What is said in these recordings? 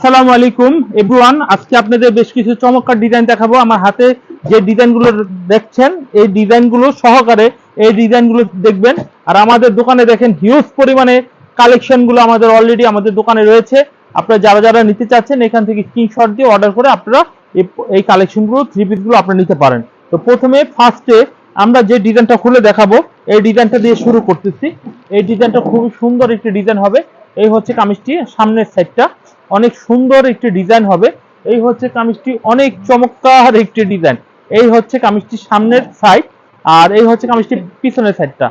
আসসালামু আলাইকুম। এভরিওয়ান, আজকে আপনাদের বেশ কিছু চমৎকার ডিজাইন দেখাবো। আমার হাতে যে ডিজাইনগুলো দেখছেন, এই ডিজাইনগুলো সহকারে এই ডিজাইনগুলো দেখবেন। আর আমাদের দোকানে দেখেন হিউজ পরিমাণে কালেকশনগুলো আমাদের অলরেডি আমাদের দোকানে রয়েছে। আপনারা যারা যারা নিতে চাচ্ছেন, এখান থেকে স্ক্রিনশট দিয়ে অর্ডার করে আপনারা এই- কালেকশনগুলো থ্রি পিসগুলো আপনারা নিতে পারেন। তো প্রথমে ফার্স্টে আমরা যে ডিজাইনটা খুলে দেখাবো, এই ডিজাইনটা দিয়ে শুরু করতেছি। এই ডিজাইনটা খুবই সুন্দর একটি ডিজাইন হবে। এই হচ্ছে কামিজটি, সামনের সাইডটা অনেক সুন্দর একটি ডিজাইন হবে। এই হচ্ছে কামিজটি অনেক চমৎকার একটি ডিজাইন। এই হচ্ছে কামিজটি সামনের সাইড আর এই হচ্ছে কামিজটি পিছনের সাইডটা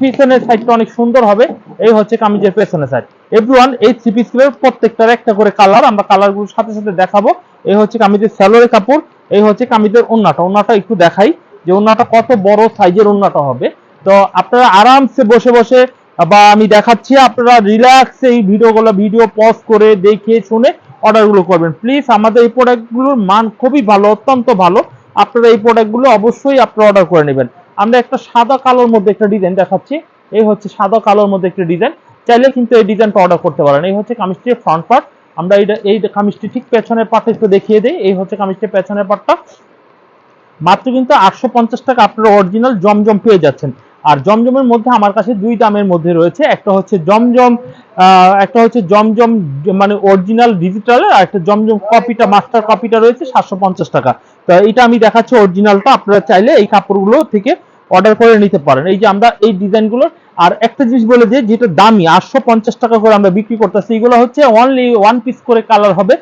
পিছনের সাইডটা অনেক সুন্দর হবে, এই হচ্ছে কামিজের পেছনের সাইড এভরিওয়ান এই থ্রি পিসগুলোর প্রত্যেকটার একটা করে কালার আমরা কালারগুলোর সাথে সাথে দেখাবো। এই হচ্ছে কামিজের স্যালোরে কাপড়, এই হচ্ছে কামিজের ওন্নাটা। ওন্নাটা একটু দেখাই যে ওন্নাটা কত বড় সাইজের ওন্নাটা হবে। তো আপনারা আরামসে বসে বসে বা আমি দেখাচ্ছি, আপনারা রিল্যাক্সে এই ভিডিওগুলো ভিডিও পজ করে দেখে শুনে অর্ডারগুলো করবেন। প্লিজ আমাদের এই প্রোডাক্টগুলোর মান খুবই ভালো, অত্যন্ত ভালো। আপনারা এই প্রোডাক্টগুলো অবশ্যই আপনারা অর্ডার করে নেবেন। আমরা একটা সাদা কালোর মধ্যে একটা ডিজাইন দেখাচ্ছি। এই হচ্ছে সাদা কালোর মধ্যে একটা ডিজাইন চাইলে কিন্তু এই ডিজাইনটা অর্ডার করতে পারেন। এই হচ্ছে কামিজটির ফ্রন্ট পার্ট আমরা এইটা, এই কামিজটি ঠিক পেছনের পার্টটা একটু দেখিয়ে দিই। এই হচ্ছে কামিজটির পেছনের পার্টটা মাত্র কিন্তু আটশো পঞ্চাশ টাকা আপনারা অরিজিনাল জমজম পেয়ে যাচ্ছেন। আর জমজমের মধ্যে আমার কাছে দুই দামের মধ্যে রয়েছে। একটা হচ্ছে জমজম একটা হচ্ছে জমজম মানে অরিজিনাল ডিজিটাল আর একটা জমজম কপিটা মাস্টার কপিটা রয়েছে সাতশো পঞ্চাশ টাকা। তো এটা আমি দেখাচ্ছি অরিজিনালটা আপনারা চাইলে এই কাপড়গুলো থেকে অর্ডার করে নিতে পারেন। এই যে আমরা এই ডিজাইনগুলো আর একটা জিনিস বলে যে যেটা দামি, আটশো পঞ্চাশ টাকা করে আমরা বিক্রি করতেছি, এগুলো হচ্ছে অনলি ওয়ান পিস করে কালার হবে।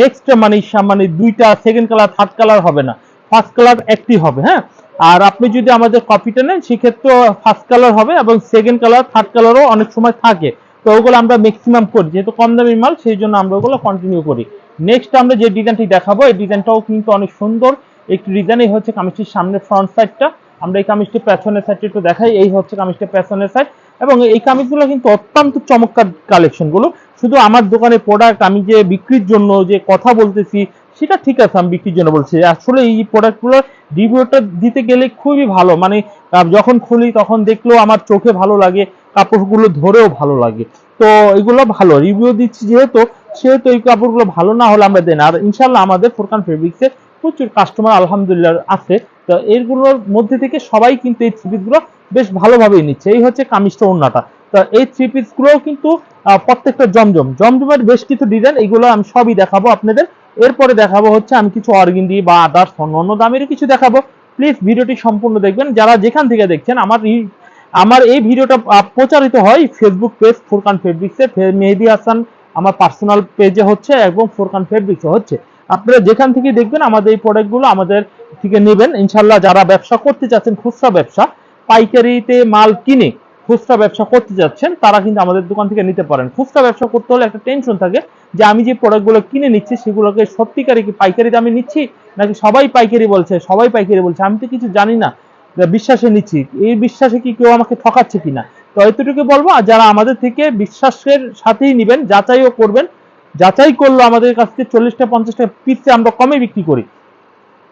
নেক্সট মানে মানে দুইটা সেকেন্ড কালার থার্ড কালার হবে না। ফার্স্ট কালার একটি হবে হ্যাঁ? আর আপনি যদি আমাদের কপিটা নেন সেক্ষেত্রে ফার্স্ট কালার হবে এবং সেকেন্ড কালার থার্ড কালারও অনেক সময় থাকে। তো ওগুলো আমরা ম্যাক্সিমাম করি। যেহেতু কম দামি মাল, সেই জন্য আমরা ওগুলো কন্টিনিউ করি। নেক্সট আমরা যে ডিজাইনটি দেখাবো, এই ডিজাইনটাও কিন্তু অনেক সুন্দর। একটি ডিজাইন এই হচ্ছে কামিজটির সামনে ফ্রন্ট সাইডটা আমরা এই কামিজটি পেছনের সাইডটা একটু দেখাই। এই হচ্ছে কামিজটি পেছনের সাইড এবং এই কামিজগুলো কিন্তু অত্যন্ত চমৎকার কালেকশনগুলো শুধু আমার দোকানে প্রোডাক্ট আমি যে বিক্রির জন্য যে কথা বলতেছি, সেটা ঠিক আছে, আমি বিক্রির জন্য বলছি। আসলে এই প্রোডাক্টগুলো রিভিউটা দিতে গেলে খুবই ভালো। মানে যখন খুলি তখন দেখলেও আমার চোখে ভালো লাগে, কাপড়গুলো ধরেও ভালো লাগে। তো এগুলো ভালো। রিভিউ দিচ্ছি যেহেতু, সেহেতু এই কাপড়গুলো ভালো না হলে আমরা দেন। আর ইনশাল্লাহ আমাদের ফোরকান ফেব্রিক্সের প্রচুর কাস্টমার আলহামদুলিল্লাহ আছে। তো এগুলোর মধ্যে থেকে সবাই কিন্তু এই থ্রি পিসগুলো বেশ ভালোভাবেই নিচ্ছে। এই হচ্ছে কামিজটা ওন্নাটা তো এই থ্রি পিসগুলোও কিন্তু প্রত্যেকটা জমজম। জমজমের বেশ কিছু ডিজাইন এগুলো আমি সবই দেখাবো আপনাদের। এরপরে দেখাবো হচ্ছে আমি কিছু অর্গিন্দি বা আদার্স অন্য দামের কিছু দেখাবো। প্লিজ ভিডিওটি সম্পূর্ণ দেখবেন। যারা যেখান থেকে দেখছেন, আমার আমার এই ভিডিওটা প্রচারিত হয় ফেসবুক পেজ ফুরকান ফেব্রিক্সে মেহেদি হাসান, আমার পার্সোনাল পেজে হচ্ছে এবং ফোরকান ফেব্রিক্সে হচ্ছে। আপনারা যেখান থেকে দেখবেন, আমাদের এই প্রোডাক্টগুলো আমাদের থেকে নেবেন। ইনশাল্লাহ যারা ব্যবসা করতে চাচ্ছেন, খুচরা ব্যবসা, পাইকারিতে মাল কিনে খুচরা ব্যবসা করতে যাচ্ছেন, তারা কিন্তু আমাদের দোকান থেকে নিতে পারেন। খুচরা ব্যবসা করতে হলে একটা টেনশন থাকে যে আমি যে প্রোডাক্টগুলো কিনে নিচ্ছি, সেগুলোকে সত্যিকারে কি পাইকারি দামে নিচ্ছি? নাকি সবাই পাইকারি বলছে, সবাই পাইকারি বলছে? আমি তো কিছু জানি না বিশ্বাসে নিচ্ছি। এই বিশ্বাসে কি কেউ আমাকে ঠকাচ্ছে কিনা? তো এতটুকু বলব, আর যারা আমাদের থেকে বিশ্বাসের সাথেই নিবেন, যাচাইও করবেন। যাচাই করল আমাদের কাছ থেকে চল্লিশটা, পঞ্চাশটা পিসে আমরা কমে বিক্রি করি।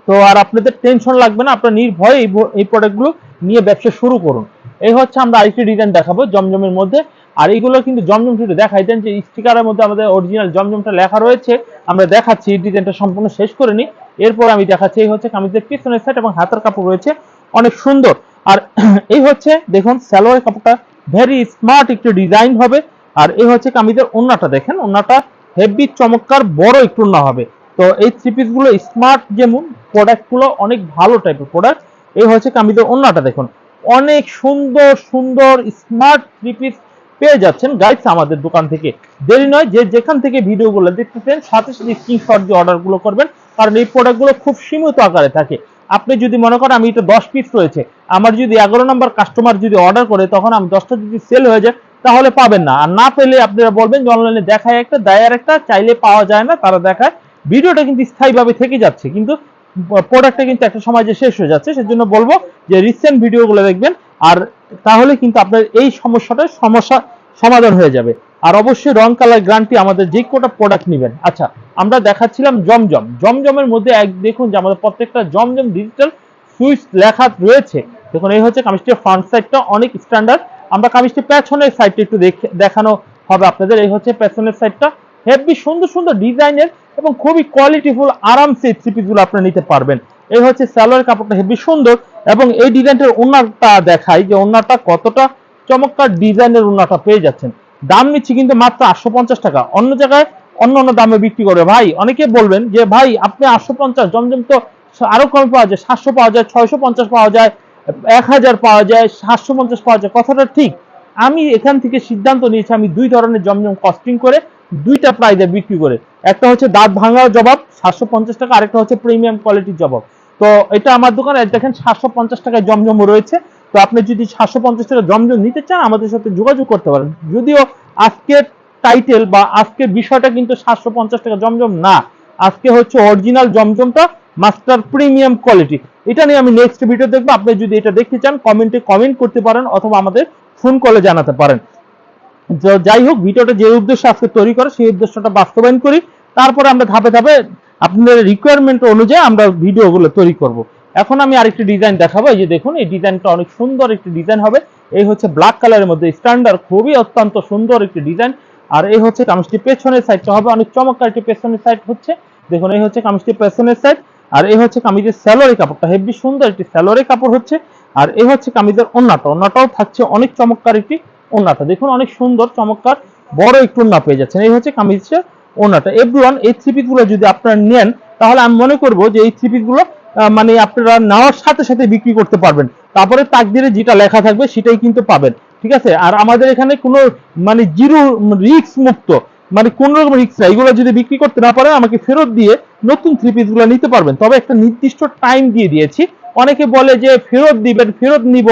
তো আর আপনাদের টেনশন লাগবে না, আপনারা নির্ভয়ে এই প্রোডাক্টগুলো নিয়ে ব্যবসা শুরু করুন। এই হচ্ছে আমরা আরেকটি ডিজাইন দেখাবো জমজমের মধ্যে। আর এইগুলো কিন্তু জমজম শুধু দেখাই দেন যে স্টিকারের মধ্যে আমাদের অরিজিনাল জমজমটা লেখা রয়েছে। আমরা দেখাচ্ছি ডিজাইনটা সম্পূর্ণ শেষ করে নিই। এরপর আমি দেখাচ্ছি, এই হচ্ছে কামিজের পিছনের সেট এবং হাতের কাপড় রয়েছে। অনেক সুন্দর। আর এই হচ্ছে, দেখুন স্যালোয়ার কাপড়টা ভেরি স্মার্ট একটু ডিজাইন হবে। আর এই হচ্ছে কামিজের ওন্নাটা, দেখেন, ওন্নাটা হেভি চমৎকার, বড় একটু ওন্না হবে। তো এই থ্রি পিসগুলো স্মার্ট যেমন প্রোডাক্টগুলো অনেক ভালো টাইপের প্রোডাক্ট এই হচ্ছে কামিজের ওন্নাটা, দেখুন। অনেক সুন্দর সুন্দর স্মার্ট থ্রি পিস পেয়ে যাচ্ছেন। গাইস আমাদের দোকান থেকে দেরি নয়, যে যেখান থেকে ভিডিওগুলো দেখতেছেন, সাথে সাথে স্ক্রিনশট দিয়ে অর্ডারগুলো করবেন, কারণ এই প্রোডাক্টগুলো খুব সীমিত আকারে থাকে। আপনি যদি মনে করেন আমি এটা দশ পিস রয়েছে, আমার যদি এগারো নম্বর কাস্টমার যদি অর্ডার করে, তখন আমি দশটা যদি সেল হয়ে যায়, তাহলে পাবেন না। আর না পেলে আপনারা বলবেন যে অনলাইনে দেখায় একটা, দেয় আর একটা, চাইলে পাওয়া যায় না, তারা দেখায়। ভিডিওটা কিন্তু স্থায়ীভাবে থেকে যাচ্ছে, কিন্তু প্রোডাক্টটা কিন্তু একটা সময় যে শেষ হয়ে যাচ্ছে, সেজন্য বলব যে রিসেন্ট ভিডিওগুলো দেখবেন, আর তাহলে কিন্তু আপনার এই সমস্যাটার সমস্যা সমাধান হয়ে যাবে। আর অবশ্যই রং, কালার গ্যারান্টি আমাদের যে কোটা প্রোডাক্ট নেবেন। আচ্ছা আমরা দেখাচ্ছিলাম জমজম। জমজমের মধ্যে এক, দেখুন যে আমাদের প্রত্যেকটা জমজম ডিজিটাল সুইচ লেখা রয়েছে। দেখুন, এই হচ্ছে কামিজটির ফ্রন্ট সাইডটা অনেক স্ট্যান্ডার্ড আমরা কামিজটির পেছনের সাইডটা একটু দেখে, দেখানো হবে আপনাদের। এই হচ্ছে পেছনের সাইডটা হেভি সুন্দর সুন্দর ডিজাইনের এবং খুবই কোয়ালিটিফুল আরামসে থ্রি পিসগুলো আপনারা নিতে পারবেন। এই হচ্ছে সালোয়ার কাপড়টা হেভি সুন্দর এবং এই ডিজাইনটার ওনারটা দেখাই যে ওনারটা কতটা চমৎকার ডিজাইনের ওনারটা পেয়ে যাচ্ছেন। দাম নিচ্ছি কিন্তু মাত্র আটশো পঞ্চাশ টাকা। অন্য জায়গায় অন্য অন্য দামে বিক্রি করবে ভাই, অনেকে বলবেন যে, ভাই, আপনি আটশো পঞ্চাশ, জমজম তো আরও কমে পাওয়া যায়, সাতশো পাওয়া যায়, ছয়শো পঞ্চাশ পাওয়া যায়, এক হাজার পাওয়া যায়, সাতশো পঞ্চাশ পাওয়া যায়। কথাটা ঠিক। আমি এখান থেকে সিদ্ধান্ত নিয়েছি, আমি দুই ধরনের জমজম কস্টিং করে দুইটা প্রাইজে বিক্রি করে। একটা হচ্ছে দাঁত ভাঙার জবাব, সাতশো পঞ্চাশ টাকা, আরেকটা হচ্ছে প্রিমিয়াম কোয়ালিটির জবাব। তো এটা আমার দোকানে দেখেন সাতশো পঞ্চাশ টাকায় জমজম রয়েছে। তো আপনি যদি সাতশো পঞ্চাশ টাকা জমজম নিতে চান, আমাদের সাথে যোগাযোগ করতে পারেন। যদিও আজকের টাইটেল বা আজকের বিষয়টা কিন্তু সাতশো পঞ্চাশ টাকা জমজম না, আজকে হচ্ছে অরিজিনাল জমজমটা মাস্টার প্রিমিয়াম কোয়ালিটি এটা নিয়ে আমি নেক্সট ভিডিও দেখব, আপনি যদি এটা দেখতে চান কমেন্টে কমেন্ট করতে পারেন অথবা আমাদের ফোন কলে জানাতে পারেন। যাই হোক, ভিডিওটা যে উদ্দেশ্যে আজকে তৈরি করে, সেই উদ্দেশ্যটা বাস্তবায়ন করি। তারপরে আমরা ধাপে ধাপে আপনাদের রিকোয়ারমেন্ট অনুযায়ী আমরা ভিডিওগুলো তৈরি করব। এখন আমি আরেকটি ডিজাইন দেখাবো। এই যে দেখুন, এই ডিজাইনটা অনেক সুন্দর একটি ডিজাইন হবে। এই হচ্ছে ব্ল্যাক কালারের মধ্যে স্ট্যান্ডার্ড খুবই অত্যন্ত সুন্দর একটি ডিজাইন আর এই হচ্ছে কামিজটি পেছনের সাইডটা হবে, অনেক চমৎকার একটি পেছনের সাইড হচ্ছে। দেখুন, এই হচ্ছে কামিজটি পেছনের সাইড আর এই হচ্ছে কামিজের স্যালোরি কাপড়টা, হেভি সুন্দর একটি স্যালোরি কাপড় হচ্ছে। আর এই হচ্ছে কামিজের অন্যটা অন্যটাও থাকছে অনেক চমৎকার একটি ওন্নাটা দেখুন, অনেক সুন্দর, চমৎকার, বড় একটু ওন্না পেয়ে যাচ্ছেন। এই হচ্ছে কামিজের ওন্নাটা এভরিওয়ান এই থ্রি গুলো যদি আপনারা নেন, তাহলে আমি মনে করব যে এই থ্রি গুলো মানে আপনারা নেওয়ার সাথে সাথে বিক্রি করতে পারবেন। তারপরে তাকদিরে যেটা লেখা থাকবে, সেটাই কিন্তু পাবেন। ঠিক আছে? আর আমাদের এখানে কোনো মানে জিরো রিক্স মুক্ত মানে কোন রকম রিস্ক নাই। এগুলো যদি বিক্রি করতে না পারেন, আমাকে ফেরত দিয়ে নতুন থ্রি পিসগুলো নিতে পারবেন। তবে একটা নির্দিষ্ট টাইম দিয়ে দিয়েছি। অনেকে বলে যে, ফেরত দিবেন, ফেরত নিব।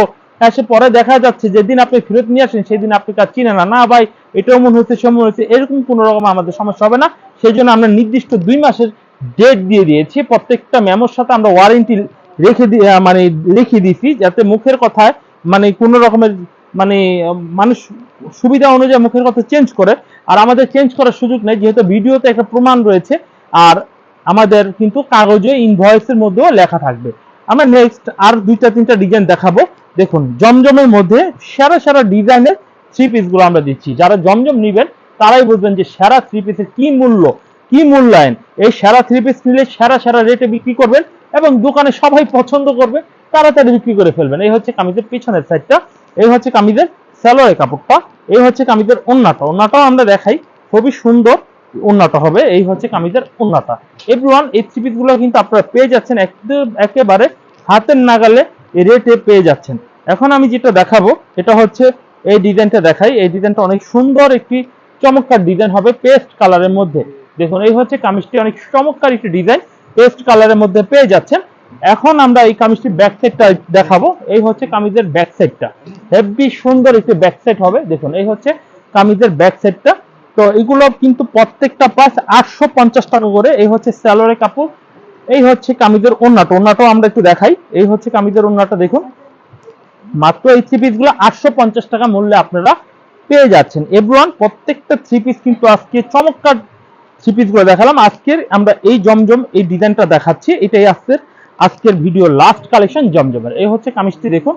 এসে পরে দেখা যাচ্ছে, যেদিন আপনি ফেরত নিয়ে আসেন, সেদিন আপনি কাজ চিনে না। না ভাই, এটাও মনে হচ্ছে সে মনে হচ্ছে, এরকম কোনো রকম আমাদের সমস্যা হবে না। সেই জন্য আমরা নির্দিষ্ট দুই মাসের ডেট দিয়ে দিয়েছি। প্রত্যেকটা মেমোর সাথে আমরা ওয়ারেন্টি রেখে দি- মানে লিখে দিয়েছি, যাতে মুখের কথায় মানে কোনো রকমের মানে মানুষ সুবিধা অনুযায়ী মুখের কথা চেঞ্জ করে। আর আমাদের চেঞ্জ করার সুযোগ নেই, যেহেতু ভিডিওতে একটা প্রমাণ রয়েছে, আর আমাদের কিন্তু কাগজে ইনভয়েসের মধ্যেও লেখা থাকবে। আমরা নেক্সট আর দুইটা, তিনটা ডিজাইন দেখাবো। দেখুন, জমজমের মধ্যে সেরা সেরা ডিজাইনের থ্রি পিসগুলো আমরা দিচ্ছি। যারা জমজম নিবেন, তারাই বুঝবেন যে সেরা থ্রি পিসের কি মূল্য, কি মূল্যায়ন। এই সেরা থ্রি পিস নিলে সেরা সেরা রেটে বিক্রি করবেন এবং দোকানে সবাই পছন্দ করবে, তাড়াতাড়ি বিক্রি করে ফেলবেন। এই হচ্ছে কামিজের পিছনের সাইডটা এই হচ্ছে কামিজের স্যালোয়ারের কাপড়টা, এই হচ্ছে কামিজের ওন্নাটা। ওন্নাটাও আমরা দেখাই, খুবই সুন্দর উন্নত হবে, এই হচ্ছে কামিজের উন্নতা এভরিওয়ান এই থ্রি পিসগুলো কিন্তু আপনারা পেয়ে যাচ্ছেন একদম একেবারে হাতের নাগালে রেটে পেয়ে যাচ্ছেন। এখন আমি যেটা দেখাবো, এটা হচ্ছে এই ডিজাইনটা দেখাই। এই ডিজাইনটা অনেক সুন্দর একটি চমৎকার ডিজাইন হবে পেস্ট কালারের মধ্যে। দেখুন, এই হচ্ছে কামিজটি, অনেক চমৎকার একটি ডিজাইন পেস্ট কালারের মধ্যে পেয়ে যাচ্ছেন। এখন আমরা এই কামিজটির ব্যাক সাইডটা দেখাবো। এই হচ্ছে কামিজের ব্যাক সাইডটা হেভি সুন্দর একটি ব্যাক সাইড হবে। দেখুন, এই হচ্ছে কামিজের ব্যাক সাইডটা তো এগুলো কিন্তু প্রত্যেকটা প্রাইস আটশো টাকা করে। এই হচ্ছে স্যালোরে কাপড়। এই হচ্ছে কামিজের ওন্নাটা ওন্নাটাও আমরা একটু দেখাই। এই হচ্ছে কামিজের ওন্নাটা দেখুন। মাত্র এই থ্রি পিসগুলো আটশো পঞ্চাশ টাকা মূল্যে আপনারা পেয়ে যাচ্ছেন। এভরিওয়ান প্রত্যেকটা থ্রি পিস কিন্তু আজকে চমৎকার থ্রি পিসগুলো দেখালাম। আজকের আমরা এই জমজম এই ডিজাইনটা দেখাচ্ছি। এটাই আজকের আজকের ভিডিও লাস্ট কালেকশন জমজমের। এই হচ্ছে কামিজটি দেখুন।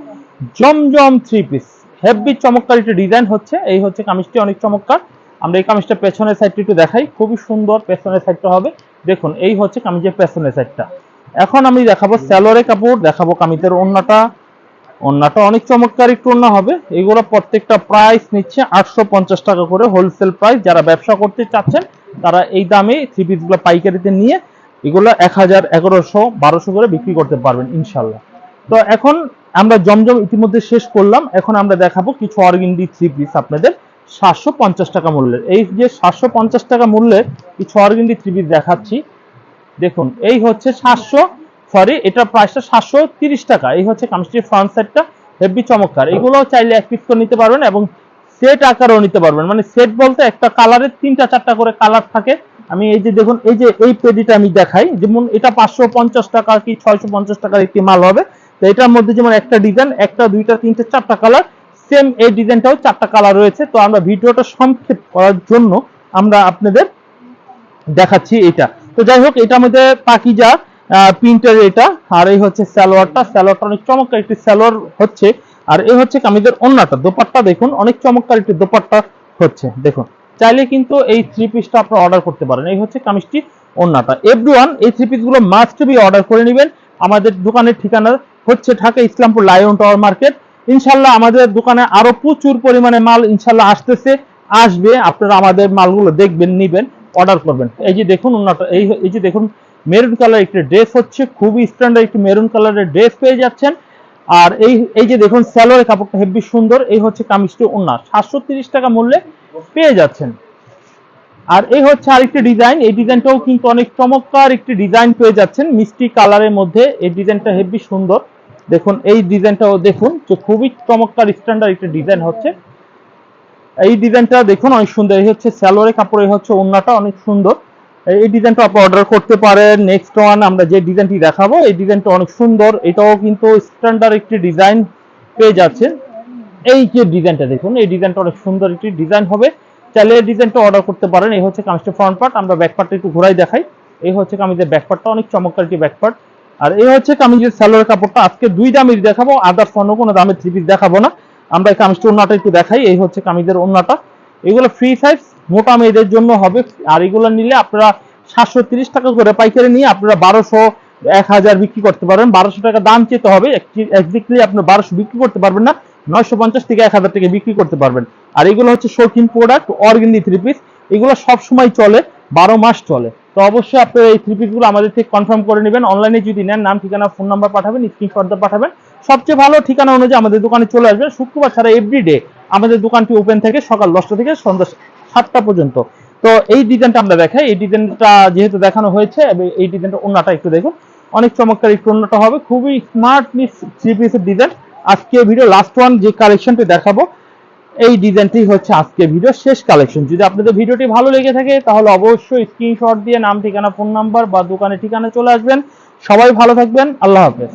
জমজম থ্রি পিস হেভি চমৎকার একটি ডিজাইন হচ্ছে। এই হচ্ছে কামিজটি অনেক চমৎকার। আমরা এই কামিজটা পেছনের সাইডটা একটু দেখাই। খুবই সুন্দর পেছনের সাইডটা হবে। দেখুন, এই হচ্ছে কামিজের পেছনের সাইডটা এখন আমি দেখাবো স্যালোরে কাপড়, দেখাবো কামিজের ওন্নাটা। ওন্নাটা অনেক চমৎকার একটু ওন্না হবে। এগুলো প্রত্যেকটা প্রাইস নিচ্ছে আটশো পঞ্চাশ টাকা করে হোলসেল প্রাইস যারা ব্যবসা করতে চাচ্ছেন, তারা এই দামে থ্রি পিসগুলো পাইকারিতে নিয়ে এগুলো এক হাজার এগারোশো, বারোশো করে বিক্রি করতে পারবেন ইনশাল্লাহ তো এখন আমরা জমজম ইতিমধ্যে শেষ করলাম। এখন আমরা দেখাবো কিছু অর্গিন্ডি থ্রি পিস আপনাদের। সাতশো পঞ্চাশ টাকা মূল্যের। এই যে সাতশো পঞ্চাশ টাকা মূল্যের অর্গিন্ডি থ্রি পিস দেখাচ্ছি। দেখুন, এই হচ্ছে সাতশো সরি এটা প্রাইসটা সাতশো তিরিশ টাকা। এই হচ্ছে কামিজটির ফ্রন্ট সাইডটা হেভি চমৎকার। এগুলো চাইলে এক পিস করে নিতে পারবেন এবং সেট আকারও নিতে পারবেন। মানে সেট বলতে একটা কালারের তিনটা চারটা করে কালার থাকে। আমি এই যে দেখুন, এই যে এই পেডিটা আমি দেখাই। যেমন এটা পাঁচশো পঞ্চাশ টাকা কি ছয়শো পঞ্চাশ টাকার একটি মাল হবে। তো এটার মধ্যে যেমন একটা ডিজাইন একটা, দুইটা, তিনটে, চারটা কালার সেম এই ডিজাইনটাও চারটা কালার রয়েছে। তো আমরা ভিডিওটা সংক্ষেপ করার জন্য আমরা আপনাদের দেখাচ্ছি এটা। তো যাই হোক, এটা মধ্যে পাকিজা প্রিন্টের এটা। আর এই হচ্ছে সালোয়ারটা। সালোয়ারটা অনেক চমৎকার একটি সালোয়ার হচ্ছে। আর এই হচ্ছে কামিজের অন্যটা দোপাট্টা দেখুন, অনেক চমৎকার একটি দোপাট্টা হচ্ছে। দেখুন, চাইলে কিন্তু এই থ্রি পিসটা আপনারা অর্ডার করতে পারেন। এই হচ্ছে কামিজটি, ওন্নাটা। এভরিওয়ান এই থ্রি পিসগুলো মাস্ট বি অর্ডার করে নেবেন। আমাদের দোকানের ঠিকানা হচ্ছে Dhaka Islampur Lion Tower Market ইনশাল্লাহ আমাদের দোকানে আরও প্রচুর পরিমাণে মাল ইনশাল্লাহ আসতেছে, আসবে। আপনারা আমাদের মালগুলো দেখবেন, নিবেন অর্ডার করবেন। এই যে দেখুন এই যে দেখুন মেরুন কালার একটি ড্রেস হচ্ছে, খুবই স্ট্যান্ডার্ড একটি মেরুন কালারের ড্রেস পেয়ে যাচ্ছেন। আর এই এই যে দেখুন স্যালোয়ারের কাপড়টা হেভি সুন্দর, এই হচ্ছে কামিজটি ওন্না সাতশো তিরিশ টাকা মূল্যে পেয়ে যাচ্ছেন। আর এই হচ্ছে আরেকটি ডিজাইন এই ডিজাইনটাও কিন্তু অনেক চমৎকার একটি ডিজাইন পেয়ে যাচ্ছেন, মিষ্টি কালারের মধ্যে, এই ডিজাইনটা হেভি সুন্দর। দেখুন, এই ডিজাইনটাও দেখুন যে খুবই চমৎকার স্ট্যান্ডার্ড একটা ডিজাইন হচ্ছে। এই ডিজাইনটা দেখুন, অনেক সুন্দর। এই হচ্ছে স্যালোয়ারের কাপড়, এই হচ্ছে ওন্নাটা অনেক সুন্দর। এই ডিজাইনটা আপনি অর্ডার করতে পারেন। নেক্সট ওয়ান আমরা যে ডিজাইনটি দেখাবো, এই ডিজাইনটা অনেক সুন্দর। এটাও কিন্তু স্ট্যান্ডার্ড একটি ডিজাইন পেয়ে যাচ্ছে এই যে ডিজাইনটা দেখুন, এই ডিজাইনটা অনেক সুন্দর একটি ডিজাইন হবে। চাইলে এই ডিজাইনটা অর্ডার করতে পারেন। এই হচ্ছে কামিজটা ফ্রন্ট পার্ট আমরা ব্যাক পার্টটা একটু ঘোরাই দেখাই। এই হচ্ছে কামিজের ব্যাক পার্টটা অনেক চমৎকার একটি ব্যাক পার্ট আর এই হচ্ছে কামিজের স্যালোয়ার কাপড়টা। আজকে দুই দামের দেখাবো আদার্স অন্য কোনো দামের থ্রি পিস দেখাবো না। আমরা এই কামিজটা ওন্নাটা একটু দেখাই, এই হচ্ছে কামিজের ওন্নাটা। এগুলো ফ্রি সাইজ মোটা মেয়েদের জন্য হবে। আর এগুলো নিলে আপনারা সাতশো তিরিশ টাকা করে পাইকারি নিয়ে আপনারা বারোশো, এক হাজার বিক্রি করতে পারবেন। বারোশো টাকা দাম চেতে হবে একদিকলি আপনার বারোশো বিক্রি করতে পারবেন না, নয়শো পঞ্চাশ থেকে এক হাজার টাকা বিক্রি করতে পারবেন। আর এগুলো হচ্ছে শৌখিন প্রোডাক্ট অর্গেনি থ্রি পিস এগুলো সব সময় চলে, বারো মাস চলে। তো অবশ্যই আপনারা এই থ্রি পিসগুলো আমাদের থেকে কনফার্ম করে নেবেন। অনলাইনে যদি নেন, নাম, ঠিকানা ফোন নাম্বার পাঠাবেন স্ক্রিনশট পাঠাবেন। সবচেয়ে ভালো ঠিকানা অনুযায়ী আমাদের দোকানে চলে আসবেন। শুক্রবার ছাড়া এভরিডে আমাদের দোকানটি ওপেন থেকে সকাল দশটা থেকে সন্ধ্যা সাতটা পর্যন্ত। তো এই ডিজাইনটা আমরা দেখাই। এই ডিজাইনটা যেহেতু দেখানো হয়েছে এই ডিজাইনটা অন্যটা একটু দেখুন। অনেক চমৎকার একটু অন্যটা হবে। খুবই স্মার্টলি থ্রি পিসের ডিজাইন আজকে ভিডিও লাস্ট ওয়ান যে কালেকশনটি দেখাবো এই ডিজাইনটি হচ্ছে আজকে ভিডিও শেষ কালেকশন যদি আপনাদের ভিডিওটি ভালো লেগে থাকে, তাহলে অবশ্যই স্ক্রিনশট দিয়ে নাম, ঠিকানা ফোন নাম্বার বা দোকানের ঠিকানা চলে আসবেন। সবাই ভালো থাকবেন, আল্লাহ হাফেজ।